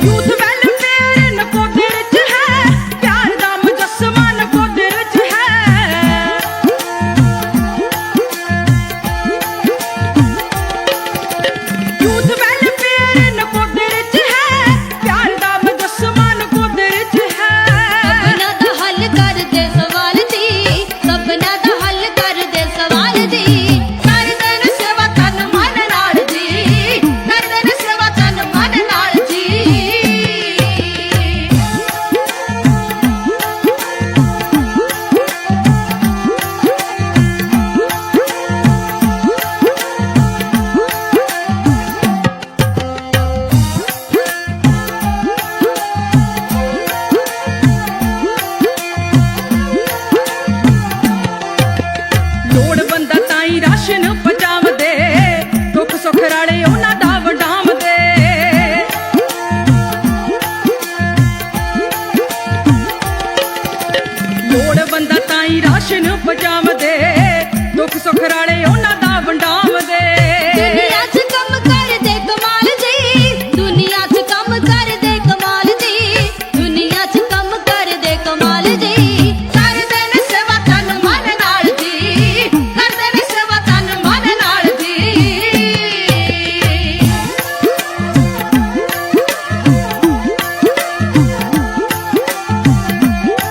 You ਲੋੜ ਬੰਦਾ ਤਾਂ ਹੀ ਰਾਸ਼ਨ ਪਜਾਮ ਦੁੱਖ ਰਾਲੇ ਉਹਨਾਂ ਦਾ ਵਡਾਮਦੇ ਲੋੜ ਬੰਦਾ ਤਾਂ ਰਾਸ਼ਨ ਪਚਾਵਦੇ